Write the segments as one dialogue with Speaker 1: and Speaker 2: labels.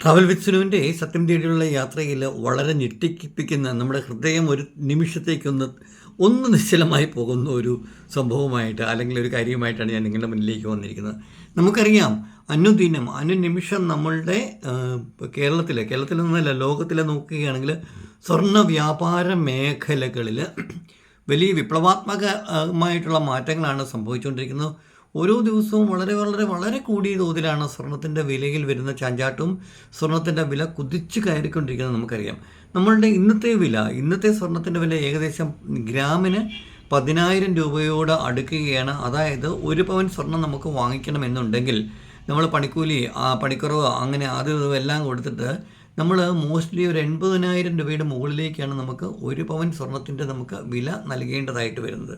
Speaker 1: Travel with സുനുവിന്റെ സത്യം തേടിയുള്ള യാത്രയിൽ വളരെ ഞെട്ടിപ്പിക്കുന്ന നമ്മുടെ ഹൃദയം ഒരു നിമിഷത്തേക്കൊന്ന് ഒന്ന് നിശ്ചലമായി പോകുന്ന ഒരു സംഭവമായിട്ട് അല്ലെങ്കിൽ ഒരു കാര്യമായിട്ടാണ് ഞാൻ നിങ്ങളുടെ മുന്നിലേക്ക് വന്നിരിക്കുന്നത്. നമുക്കറിയാം അനുദിനം അനുനിമിഷം നമ്മളുടെ കേരളത്തിലെ കേരളത്തിൽ നിന്നല്ല ലോകത്തിലെ നോക്കുകയാണെങ്കിൽ സ്വർണ വ്യാപാര മേഖലകളിൽ വലിയ വിപ്ലവാത്മകമായിട്ടുള്ള മാറ്റങ്ങളാണ് സംഭവിച്ചുകൊണ്ടിരിക്കുന്നത്. ഓരോ ദിവസവും വളരെ വളരെ വളരെ കൂടിയ തോതിലാണ് സ്വർണത്തിന്റെ വിലയിൽ വരുന്ന ചാഞ്ചാട്ടവും സ്വർണത്തിന്റെ വില കുതിച്ചു കയറിക്കൊണ്ടിരിക്കുന്നത് നമുക്കറിയാം. നമ്മളുടെ ഇന്നത്തെ വില ഇന്നത്തെ സ്വർണത്തിന്റെ വില ഏകദേശം ഗ്രാമിന് പതിനായിരം രൂപയോട് അടുക്കുകയാണ്. അതായത് ഒരു പവൻ സ്വർണം നമുക്ക് വാങ്ങിക്കണമെന്നുണ്ടെങ്കിൽ നമ്മൾ പണിക്കൂലി പണിക്കുറവ് അങ്ങനെ അത് എല്ലാം കൊടുത്തിട്ട് നമ്മൾ മോസ്റ്റ്ലി ഒരു എൺപതിനായിരം രൂപയുടെ മുകളിലേക്കാണ് നമുക്ക് ഒരു പവൻ സ്വർണത്തിന്റെ നമുക്ക് വില നൽകേണ്ടതായിട്ട് വരുന്നത്.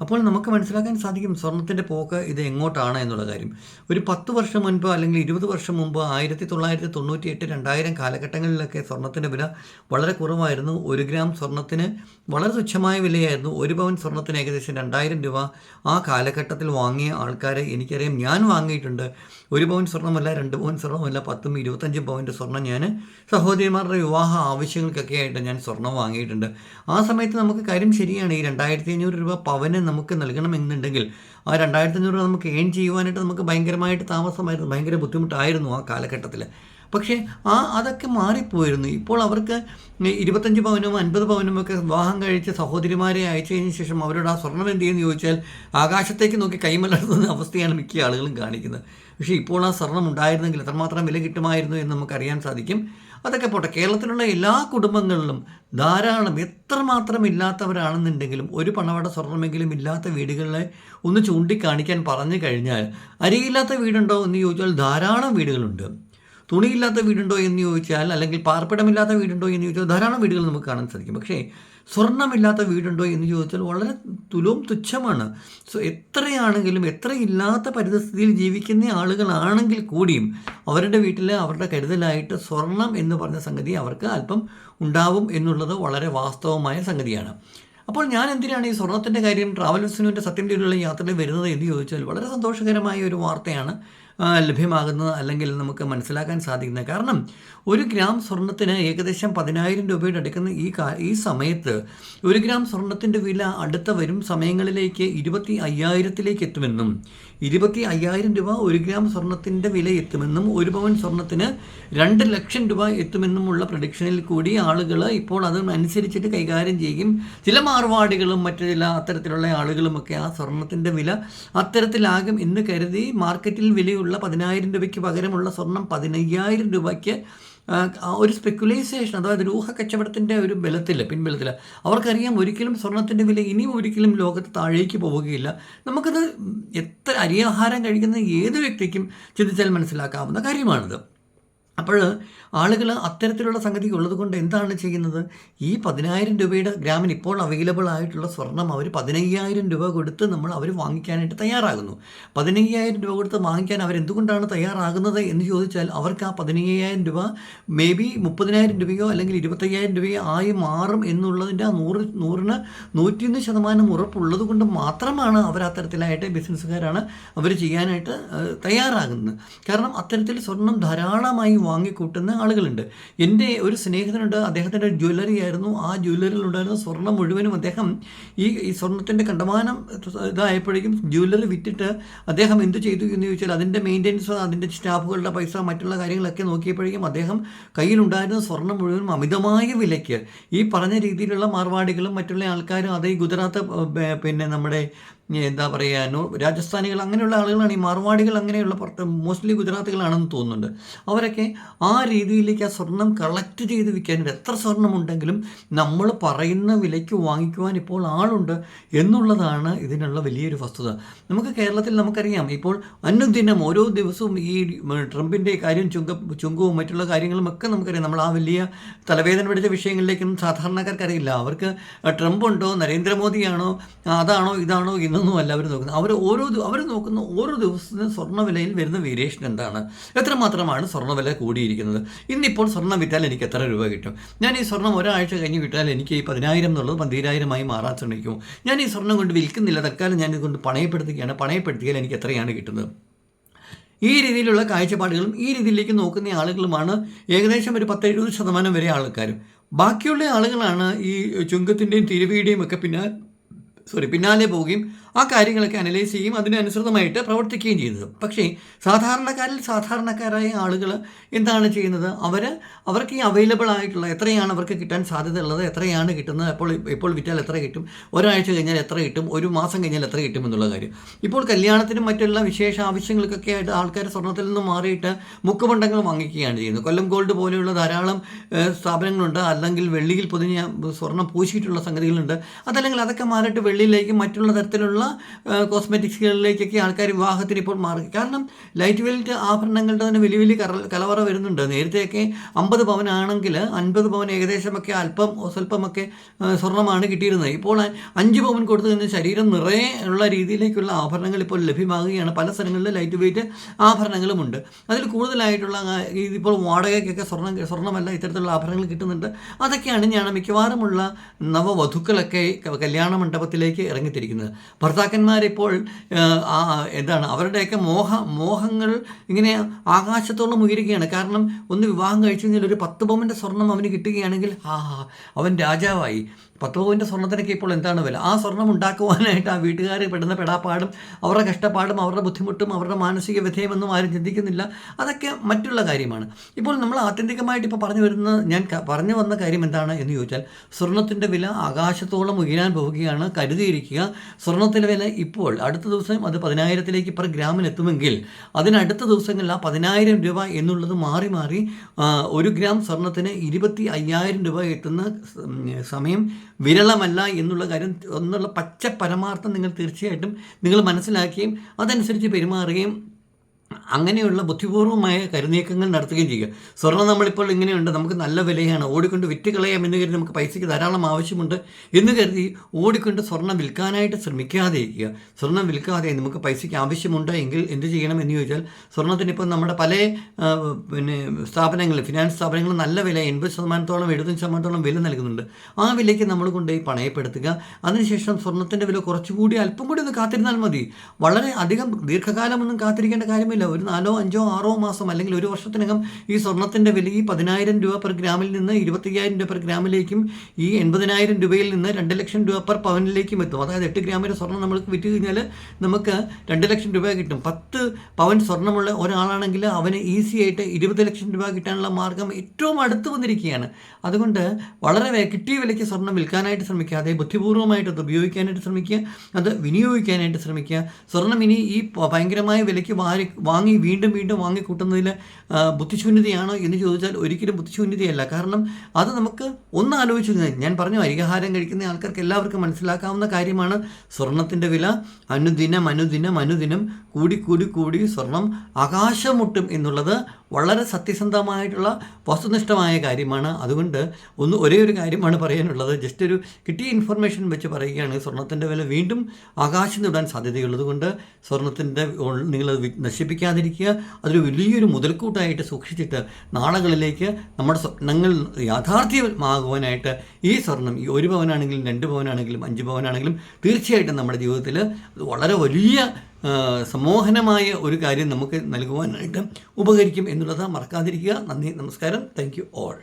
Speaker 1: അപ്പോൾ നമുക്ക് മനസ്സിലാക്കാൻ സാധിക്കും സ്വർണത്തിന്റെ പോക്ക് ഇത് എങ്ങോട്ടാണ് എന്നുള്ള കാര്യം. ഒരു പത്ത് വർഷം മുൻപ് അല്ലെങ്കിൽ ഇരുപത് വർഷം മുമ്പ് ആയിരത്തി തൊള്ളായിരത്തി തൊണ്ണൂറ്റി എട്ട് രണ്ടായിരം കാലഘട്ടങ്ങളിലൊക്കെ സ്വർണത്തിന്റെ വില വളരെ കുറവായിരുന്നു. ഒരു ഗ്രാം സ്വർണത്തിന് വളരെ തുച്ഛമായ വിലയായിരുന്നു. ഒരു പവൻ സ്വർണത്തിന് ഏകദേശം രണ്ടായിരം രൂപ ആ കാലഘട്ടത്തിൽ വാങ്ങിയ ആൾക്കാരെ എനിക്കറിയാം. ഞാൻ വാങ്ങിയിട്ടുണ്ട്. ഒരു പവൻ സ്വർണമല്ല രണ്ട് പവൻ സ്വർണമല്ല പത്തും ഇരുപത്തഞ്ചും പവന്റെ സ്വർണം ഞാൻ സഹോദരിമാരുടെ വിവാഹ ആവശ്യങ്ങൾക്കൊക്കെ ആയിട്ട് ഞാൻ സ്വർണം വാങ്ങിയിട്ടുണ്ട്. ആ സമയത്ത് നമുക്ക് കാര്യം ശരിയാണ്. ഈ രണ്ടായിരത്തി അഞ്ഞൂറ് രൂപ പവന് നമുക്ക് നൽകണമെന്നുണ്ടെങ്കിൽ ആ രണ്ടായിരത്തി അഞ്ഞൂറ് നമുക്ക് ഏൺ ചെയ്യുവാനായിട്ട് നമുക്ക് ഭയങ്കരമായിട്ട് താമസമായിരുന്നു ഭയങ്കര ബുദ്ധിമുട്ടായിരുന്നു ആ കാലഘട്ടത്തിൽ പക്ഷേ ആ അതൊക്കെ മാറിപ്പോയിരുന്നു. ഇപ്പോൾ അവർക്ക് ഇരുപത്തഞ്ച് പവനും അൻപത് പവനും ഒക്കെ വിവാഹം കഴിച്ച് സഹോദരിമാരെ അയച്ചതിന് ശേഷം അവരോട് ആ സ്വർണം എന്ത് ചെയ്യുമെന്ന് ചോദിച്ചാൽ ആകാശത്തേക്ക് നോക്കി കൈമലർത്തുന്ന അവസ്ഥയാണ് മിക്ക ആളുകളും കാണിക്കുന്നത്. പക്ഷേ ഇപ്പോൾ ആ സ്വർണം ഉണ്ടായിരുന്നെങ്കിൽ എത്രമാത്രം വില കിട്ടുമായിരുന്നു എന്ന് നമുക്കറിയാൻ സാധിക്കും. അതൊക്കെ പോട്ടെ. കേരളത്തിലുള്ള എല്ലാ കുടുംബങ്ങളിലും ധാരാളം എത്രമാത്രം ഇല്ലാത്തവരാണെന്നുണ്ടെങ്കിലും ഒരു പണവട സ്വർണമെങ്കിലും ഇല്ലാത്ത വീടുകളെ ഒന്ന് ചൂണ്ടിക്കാണിക്കാൻ പറഞ്ഞു കഴിഞ്ഞാൽ അരിയില്ലാത്ത വീടുണ്ടോ എന്ന് ചോദിച്ചാൽ ധാരാളം വീടുകളുണ്ട്. തുണിയില്ലാത്ത വീടുണ്ടോ എന്ന് ചോദിച്ചാൽ അല്ലെങ്കിൽ പാർപ്പിടമില്ലാത്ത വീടുണ്ടോ എന്ന് ചോദിച്ചാൽ ധാരാളം വീടുകൾ നമുക്ക് കാണാൻ സാധിക്കും. പക്ഷേ സ്വർണമില്ലാത്ത വീടുണ്ടോ എന്ന് ചോദിച്ചാൽ വളരെ തുലവും തുച്ഛമാണ്. സോ എത്രയാണെങ്കിലും എത്ര ഇല്ലാത്ത പരിതസ്ഥിതിയിൽ ജീവിക്കുന്ന ആളുകളാണെങ്കിൽ കൂടിയും അവരുടെ വീട്ടിൽ അവരുടെ കരുതലായിട്ട് സ്വർണം എന്ന് പറഞ്ഞ സംഗതി അവർക്ക് അല്പം ഉണ്ടാവും എന്നുള്ളത് വളരെ വാസ്തവമായ സംഗതിയാണ്. അപ്പോൾ ഞാൻ എന്തിനാണ് ഈ സ്വർണത്തിന്റെ കാര്യം ട്രാവൽ വിസിനുവിന്റെ സത്യം ചെയ്തുള്ള യാത്രയിൽ വരുന്നത് എന്ന് ചോദിച്ചാൽ വളരെ സന്തോഷകരമായ ഒരു വാർത്തയാണ്. ലഭ്യമാകുന്നത് അല്ലെങ്കിൽ നമുക്ക് മനസ്സിലാക്കാൻ സാധിക്കുന്നത്. കാരണം ഒരു ഗ്രാം സ്വർണത്തിന് ഏകദേശം പതിനായിരം രൂപയുടെ അടുക്കുന്ന ഈ ഈ സമയത്ത് ഒരു ഗ്രാം സ്വർണത്തിന്റെ വില അടുത്ത വരും സമയങ്ങളിലേക്ക് ഇരുപത്തി അയ്യായിരത്തിലേക്ക് എത്തുമെന്നും ഇരുപത്തി അയ്യായിരം രൂപ ഒരു ഗ്രാം സ്വർണത്തിന്റെ വില എത്തുമെന്നും ഒരു പവൻ സ്വർണത്തിന് രണ്ട് ലക്ഷം രൂപ എത്തുമെന്നുമുള്ള പ്രഡിക്ഷനിൽ കൂടി ആളുകൾ ഇപ്പോൾ അതിനനുസരിച്ചിട്ട് കൈകാര്യം ചെയ്യും. ചില മാർവാടികളും മറ്റു ചില അത്തരത്തിലുള്ള ആളുകളുമൊക്കെ ആ സ്വർണത്തിന്റെ വില അത്തരത്തിലാകും എന്ന് കരുതി മാർക്കറ്റിൽ വിലയുള്ള പതിനായിരം രൂപയ്ക്ക് പകരമുള്ള സ്വർണം പതിനയ്യായിരം രൂപയ്ക്ക് ഒരു സ്പെക്കുലൈസേഷൻ അതായത് രൂഹ കച്ചവടത്തിന്റെ ഒരു ബലത്തിൽ പിൻബലത്തിൽ അവർക്കറിയാം ഒരിക്കലും സ്വർണത്തിന്റെ വില ഇനിയും ഒരിക്കലും ലോകത്ത് താഴേക്ക് പോവുകയില്ല. നമുക്കത് എത്ര അരിയാഹാരം കഴിക്കുന്ന ഏത് വ്യക്തിക്കും ചിന്തിച്ചാൽ മനസ്സിലാക്കാവുന്ന കാര്യമാണിത്. അപ്പോൾ ആളുകൾ അത്തരത്തിലുള്ള സംഗതി ഉള്ളതുകൊണ്ട് എന്താണ് ചെയ്യുന്നത്? ഈ പതിനായിരം രൂപയുടെ ഗ്രാമിന് ഇപ്പോൾ അവൈലബിൾ ആയിട്ടുള്ള സ്വർണം അവർ പതിനയ്യായിരം രൂപ കൊടുത്ത് നമ്മൾ അവർ വാങ്ങിക്കാനായിട്ട് തയ്യാറാകുന്നു. പതിനയ്യായിരം രൂപ കൊടുത്ത് വാങ്ങിക്കാൻ അവരെന്തുകൊണ്ടാണ് തയ്യാറാകുന്നത് എന്ന് ചോദിച്ചാൽ അവർക്ക് ആ പതിനയ്യായിരം രൂപ മേ ബി മുപ്പതിനായിരം രൂപയോ അല്ലെങ്കിൽ ഇരുപത്തയ്യായിരം രൂപയോ ആയി മാറും എന്നുള്ളതിന്റെ ആ നൂറ് നൂറിന് നൂറ്റിയൊന്ന് ശതമാനം ഉറപ്പുള്ളത് കൊണ്ട് മാത്രമാണ് അവർ അത്തരത്തിലായിട്ട് ബിസിനസ്സുകാരാണ് അവർ ചെയ്യാനായിട്ട് തയ്യാറാകുന്നത്. കാരണം അത്തരത്തിൽ സ്വർണം ധാരാളമായി വാങ്ങിക്കൂട്ടുന്ന ആളുകളുണ്ട്. എന്റെ ഒരു സ്നേഹിതനുണ്ട്. അദ്ദേഹത്തിന്റെ ജ്വല്ലറി ആയിരുന്നു. ആ ജ്വല്ലറിയിലുണ്ടായിരുന്ന സ്വർണം മുഴുവനും അദ്ദേഹം ഈ ഈ സ്വർണത്തിന്റെ കണ്ടമാനം ഇതായപ്പോഴേക്കും ജ്വല്ലറി വിറ്റിട്ട് അദ്ദേഹം എന്ത് ചെയ്തു എന്ന് ചോദിച്ചാൽ അതിന്റെ മെയിന്റെനൻസ് അതിന്റെ സ്റ്റാഫുകളുടെ പൈസ മറ്റുള്ള കാര്യങ്ങളൊക്കെ നോക്കിയപ്പോഴേക്കും അദ്ദേഹം കയ്യിലുണ്ടായിരുന്ന സ്വർണം മുഴുവനും അമിതമായ വിലയ്ക്ക്. ഈ പറഞ്ഞ രീതിയിലുള്ള മാർവാടികളും മറ്റുള്ള ആൾക്കാരും അത് ഈ ഗുജറാത്ത് പിന്നെ നമ്മുടെ എന്താ പറയുക നോ രാജസ്ഥാനികൾ അങ്ങനെയുള്ള ആളുകളാണ്. ഈ മാർവാടികൾ അങ്ങനെയുള്ള പുറത്ത് മോസ്റ്റ്ലി ഗുജറാത്തുകളാണെന്ന് തോന്നുന്നുണ്ട്. അവരൊക്കെ ആ രീതിയിലേക്ക് ആ സ്വർണം കളക്ട് ചെയ്ത് വിൽക്കാനുണ്ട് എത്ര സ്വർണം ഉണ്ടെങ്കിലും നമ്മൾ പറയുന്ന വിലയ്ക്ക് വാങ്ങിക്കുവാൻ ഇപ്പോൾ ആളുണ്ട് എന്നുള്ളതാണ് ഇതിനുള്ള വലിയൊരു വസ്തുത. നമുക്ക് കേരളത്തിൽ നമുക്കറിയാം ഇപ്പോൾ അനുദിനം ഓരോ ദിവസവും ഈ ട്രംപിന്റെ കാര്യം ചുങ്ക ചുങ്കവും മറ്റുള്ള കാര്യങ്ങളും ഒക്കെ നമുക്കറിയാം. നമ്മൾ ആ വലിയ തലവേദന പിടിച്ച വിഷയങ്ങളിലേക്കൊന്നും സാധാരണക്കാർക്ക് അറിയില്ല. അവർക്ക് ട്രംപ് ഉണ്ടോ നരേന്ദ്രമോദിയാണോ അതാണോ ഇതാണോ ഇന്നൊന്നും അല്ല അവർ നോക്കുന്നത്. അവർ ഓരോ അവർ നോക്കുന്ന ഓരോ ദിവസത്തിനും സ്വർണവിലയിൽ വരുന്ന വേരിയേഷൻ എന്താണ്? എത്രമാത്രമാണ് സ്വർണവില കൂടിയിരിക്കുന്നത്. ഇന്നിപ്പോൾ സ്വർണം വിറ്റാൽ എനിക്ക് എത്ര രൂപ കിട്ടും? ഞാൻ ഈ സ്വർണം ഒരാഴ്ച കഴിഞ്ഞ് വിട്ടാൽ എനിക്ക് ഈ പതിനായിരം എന്നുള്ളത് പന്തിരായിരമായി മാറാൻ ശ്രമിക്കും. ഞാൻ ഈ സ്വർണം കൊണ്ട് വിൽക്കുന്നില്ല. തൽക്കാലം ഞാൻ ഇതുകൊണ്ട് പണയപ്പെടുത്തുകയാണ്. പണയപ്പെടുത്തിയാൽ എനിക്ക് എത്രയാണ് കിട്ടുന്നത്? ഈ രീതിയിലുള്ള കാഴ്ചപ്പാടുകളും ഈ രീതിയിലേക്ക് നോക്കുന്ന ആളുകളുമാണ് ഏകദേശം ഒരു പത്ത് എഴുപത് ശതമാനം വരെ ആൾക്കാരും. ബാക്കിയുള്ള ആളുകളാണ് ഈ ചുങ്കത്തിന്റെയും തിരുവിയുടെയും ഒക്കെ പിന്നെ സോറി പിന്നാലെ പോവുകയും ആ കാര്യങ്ങളൊക്കെ അനലൈസ് ചെയ്യും അതിനനുസൃതമായിട്ട് പ്രവർത്തിക്കുകയും ചെയ്യുന്നത്. പക്ഷേ സാധാരണക്കാരിൽ സാധാരണക്കാരായ ആളുകൾ എന്താണ് ചെയ്യുന്നത്? അവർ അവർക്ക് ഈ അവൈലബിൾ ആയിട്ടുള്ള എത്രയാണ് അവർക്ക് കിട്ടാൻ സാധ്യതയുള്ളത് എത്രയാണ് കിട്ടുന്നത് അപ്പോൾ ഇപ്പോൾ വിറ്റാൽ എത്ര കിട്ടും ഒരാഴ്ച കഴിഞ്ഞാൽ എത്ര കിട്ടും ഒരു മാസം കഴിഞ്ഞാൽ എത്ര കിട്ടും എന്നുള്ള കാര്യം. ഇപ്പോൾ കല്യാണത്തിനും മറ്റുള്ള വിശേഷ ആവശ്യങ്ങൾക്കൊക്കെ ആയിട്ട് ആൾക്കാർ സ്വർണത്തിൽ നിന്ന് മാറിയിട്ട് മുക്കുപണ്ടങ്ങൾ വാങ്ങിക്കുകയാണ് ചെയ്യുന്നത്. കൊല്ലം ഗോൾഡ് പോലെയുള്ള ധാരാളം സ്ഥാപനങ്ങളുണ്ട്. അല്ലെങ്കിൽ വെള്ളിയിൽ പൊതിഞ്ഞ സ്വർണം പൂശിയിട്ടുള്ള സംഗതികളുണ്ട്. അതല്ലെങ്കിൽ അതൊക്കെ മാറിയിട്ട് വെള്ളിയിലേക്ക് മറ്റുള്ള തരത്തിലുള്ള കോസ്മെറ്റിക്സുകളിലേക്കൊക്കെ ആൾക്കാർ വിവാഹത്തിന് ഇപ്പോൾ മാറി. കാരണം ലൈറ്റ് വെയിറ്റ് ആഭരണങ്ങളുടെ തന്നെ വലിയ വലിയ കലവറ വരുന്നുണ്ട്. നേരത്തെയൊക്കെ അമ്പത് പവനാണെങ്കിൽ അൻപത് പവൻ ഏകദേശമൊക്കെ അല്പം സ്വല്പമൊക്കെ സ്വർണമാണ് കിട്ടിയിരുന്നത്. ഇപ്പോൾ അഞ്ച് പവൻ കൊടുത്തു കഴിഞ്ഞാൽ ശരീരം നിറയെ ഉള്ള രീതിയിലേക്കുള്ള ആഭരണങ്ങൾ ഇപ്പോൾ ലഭ്യമാകുകയാണ്. പല സ്ഥലങ്ങളിലും ലൈറ്റ് വെയിറ്റ് ആഭരണങ്ങളുമുണ്ട്. അതിൽ കൂടുതലായിട്ടുള്ള ഇതിപ്പോൾ വാടകയ്ക്കൊക്കെ സ്വർണം സ്വർണമല്ല ഇത്തരത്തിലുള്ള ആഭരണങ്ങൾ കിട്ടുന്നുണ്ട്. അതൊക്കെയാണ് ഞാൻ മിക്കവാറുമുള്ള നവവധുക്കളൊക്കെ കല്യാണ മണ്ഡപത്തിലേക്ക് ഇറങ്ങിത്തിരിക്കുന്നത്. ഭർത്താക്കന്മാരിപ്പോൾ എന്താണ് അവരുടെയൊക്കെ മോഹ മോഹങ്ങൾ ഇങ്ങനെ ആകാശത്തോളം ഉയരുകയാണ്. കാരണം ഒന്ന് വിവാഹം കഴിച്ചു കഴിഞ്ഞാൽ ഒരു പത്ത് പവന്റെ സ്വർണം അവന് കിട്ടുകയാണെങ്കിൽ ഹാ ഹാ അവൻ രാജാവായി. പത്ത് പവന്റെ സ്വർണത്തിനൊക്കെ ഇപ്പോൾ എന്താണ് വില? ആ സ്വർണം ഉണ്ടാക്കുവാനായിട്ട് ആ വീട്ടുകാർ പെടുന്ന പെടാപ്പാടും അവരുടെ കഷ്ടപ്പാടും അവരുടെ ബുദ്ധിമുട്ടും അവരുടെ മാനസിക വ്യഥയുമൊന്നും ആരും ചിന്തിക്കുന്നില്ല. അതൊക്കെ മറ്റുള്ള കാര്യമാണ്. ഇപ്പോൾ നമ്മൾ ആത്യന്തികമായിട്ട് ഇപ്പോൾ പറഞ്ഞു വരുന്ന ഞാൻ പറഞ്ഞു വന്ന കാര്യം എന്താണ് എന്ന് ചോദിച്ചാൽ സ്വർണത്തിന്റെ വില ആകാശത്തോളം ഉയരാൻ പോവുകയാണ് കരുതിയിരിക്കുക. സ്വർണത്തിന്റെ വില ഇപ്പോൾ അടുത്ത ദിവസം അത് പതിനായിരത്തിലേക്ക് പെർ ഗ്രാമിന് എത്തുമെങ്കിൽ അതിനടുത്ത ദിവസങ്ങളിൽ ആ പതിനായിരം രൂപ എന്നുള്ളത് മാറി മാറി ഒരു ഗ്രാം സ്വർണത്തിന് ഇരുപത്തി അയ്യായിരം രൂപ എത്തുന്ന സമയം വിരളമല്ല എന്നുള്ള കാര്യം എന്നുള്ള പച്ച പരമാർത്ഥം നിങ്ങൾ തീർച്ചയായിട്ടും നിങ്ങൾ മനസ്സിലാക്കുകയും അതനുസരിച്ച് പെരുമാറുകയും അങ്ങനെയുള്ള ബുദ്ധിപൂർവമായ കരുനീക്കങ്ങൾ നടത്തുകയും ചെയ്യുക. സ്വർണം നമ്മളിപ്പോൾ ഇങ്ങനെയുണ്ട് നമുക്ക് നല്ല വിലയാണ് ഓടിക്കൊണ്ട് വിറ്റ് കളയാം എന്ന് കരുതി നമുക്ക് പൈസയ്ക്ക് ധാരാളം ആവശ്യമുണ്ട് എന്ന് കരുതി ഓടിക്കൊണ്ട് സ്വർണം വിൽക്കാനായിട്ട് ശ്രമിക്കാതെ ഇരിക്കുക. സ്വർണം വിൽക്കാതെ നമുക്ക് പൈസയ്ക്ക് ആവശ്യമുണ്ട് എങ്കിൽ എന്ത് ചെയ്യണം എന്ന് ചോദിച്ചാൽ സ്വർണത്തിന് ഇപ്പോൾ നമ്മുടെ പല പിന്നെ സ്ഥാപനങ്ങൾ ഫിനാൻസ് സ്ഥാപനങ്ങൾ നല്ല വില എൺപത് ശതമാനത്തോളം എഴുപത്തഞ്ച് ശതമാനത്തോളം വില നൽകുന്നുണ്ട്. ആ വിലയ്ക്ക് നമ്മൾ കൊണ്ടുപോയി പണയപ്പെടുത്തുക. അതിനുശേഷം സ്വർണത്തിന്റെ വില കുറച്ചുകൂടി അല്പം കൂടി ഒന്ന് കാത്തിരുന്നാൽ മതി. വളരെ അധികം ദീർഘകാലമൊന്നും കാത്തിരിക്കേണ്ട കാര്യമില്ല. ഒരു നാലോ അഞ്ചോ ആറോ മാസം അല്ലെങ്കിൽ ഒരു വർഷത്തിനകം ഈ സ്വർണത്തിന്റെ വില ഈ പതിനായിരം രൂപ പെർ ഗ്രാമിൽ നിന്ന് ഇരുപത്തയ്യായിരം രൂപ പെർ ഗ്രാമിലേക്കും ഈ എൺപതിനായിരം രൂപയിൽ നിന്ന് രണ്ട് ലക്ഷം രൂപ പെർ പവനിലേക്കും എത്തും. അതായത് എട്ട് ഗ്രാമിന്റെ സ്വർണം നമ്മൾ വിറ്റ് കഴിഞ്ഞാൽ നമുക്ക് രണ്ട് ലക്ഷം രൂപ കിട്ടും. പത്ത് പവൻ സ്വർണമുള്ള ഒരാളാണെങ്കിൽ അവന് ഈസി ആയിട്ട് ഇരുപത് ലക്ഷം രൂപ കിട്ടാനുള്ള മാർഗം ഏറ്റവും അടുത്ത് വന്നിരിക്കുകയാണ്. അതുകൊണ്ട് വളരെ കിട്ടിയ വിലയ്ക്ക് സ്വർണം വിൽക്കാനായിട്ട് ശ്രമിക്കാതെ ബുദ്ധിപൂർവമായിട്ട് അത് ഉപയോഗിക്കാനായിട്ട് ശ്രമിക്കുക. അത് വിനിയോഗിക്കാനായിട്ട് ശ്രമിക്കുക. സ്വർണം ഇനി ഈ ഭയങ്കരമായ വിലയ്ക്ക് വാരി വാങ്ങി വീണ്ടും വീണ്ടും വാങ്ങി കൂട്ടുന്നതിൽ ആ, ബുദ്ധിശൂന്യതയാണോ എന്ന് ചോദിച്ചാൽ ഒരിക്കലും ബുദ്ധിശൂന്യതയല്ല. കാരണം അത് നമുക്ക് ഒന്ന് ആലോചിച്ച് ഞാൻ പറഞ്ഞു അരികാഹാരം കഴിക്കുന്ന ആൾക്കാർക്ക് എല്ലാവർക്കും മനസ്സിലാക്കാവുന്ന കാര്യമാണ് സ്വർണത്തിന്റെ വില. അനുദിനം അനുദിനം അനുദിനം കൂടി കൂടി കൂടി സ്വർണം ആകാശം മുട്ടും എന്നുള്ളത് വളരെ സത്യസന്ധമായിട്ടുള്ള വസ്തുനിഷ്ഠമായ കാര്യമാണ്. അതുകൊണ്ട് ഒന്ന് ഒരേ ഒരു കാര്യമാണ് പറയാനുള്ളത്. ജസ്റ്റ് ഒരു കിട്ടിയ ഇൻഫർമേഷൻ വെച്ച് പറയുകയാണ്. സ്വർണത്തിന്റെ വില വീണ്ടും ആകാശം തൊടാൻ സാധ്യതയുള്ളത് കൊണ്ട് സ്വർണത്തിന്റെ നിങ്ങൾ നശിപ്പിക്കാതിരിക്കുക. അതൊരു വലിയൊരു മുതൽക്കൂട്ടായിട്ട് സൂക്ഷിച്ചിട്ട് നാളുകളിലേക്ക് നമ്മുടെ സ്വപ്നങ്ങൾ യാഥാർത്ഥ്യമാകുവാനായിട്ട് ഈ സ്വർണം ഈ ഒരു ഭവനാണെങ്കിലും രണ്ട് ഭവനാണെങ്കിലും അഞ്ച് ഭവനാണെങ്കിലും തീർച്ചയായിട്ടും നമ്മുടെ ജീവിതത്തിൽ വളരെ വലിയ സമോഹനമായ ഒരു കാര്യം നമുക്ക് നൽകുവാനായിട്ട് ഉപകരിക്കും എന്നുള്ളത് മറക്കാതിരിക്കുക. നന്ദി നമസ്കാരം. Thank you all